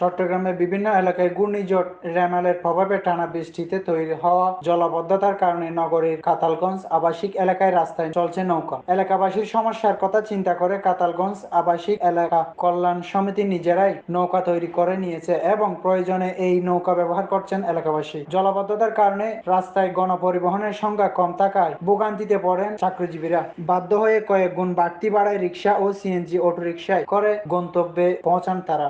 চট্টগ্রামের বিভিন্ন এলাকায় ঘূর্ণিঝড়, রেমালের প্রভাবে টানা বৃষ্টিতে তৈরি হওয়া জলাবদ্ধতার কারণে নগরীর কাতালগঞ্জ আবাসিক এলাকায় রাস্তায় চলছে নৌকা। এলাকাবাসীর সমস্যার কথা চিন্তা করে কাতালগঞ্জ আবাসিক এলাকা কল্যাণ সমিতি নিজেরাই নৌকা তৈরি করে নিয়েছে এবং প্রয়োজনে এই নৌকা ব্যবহার করছেন এলাকাবাসী। জলাবদ্ধতার কারণে রাস্তায় গণপরিবহনের সংখ্যা কম থাকায় ভোগান্তিতে পড়েন চাকরিজীবীরা। বাধ্য হয়ে কয়েক গুণ বাড়তি বাড়ায় রিক্সা ও সিএনজি অটোরিকশায় করে গন্তব্যে পৌঁছান তারা।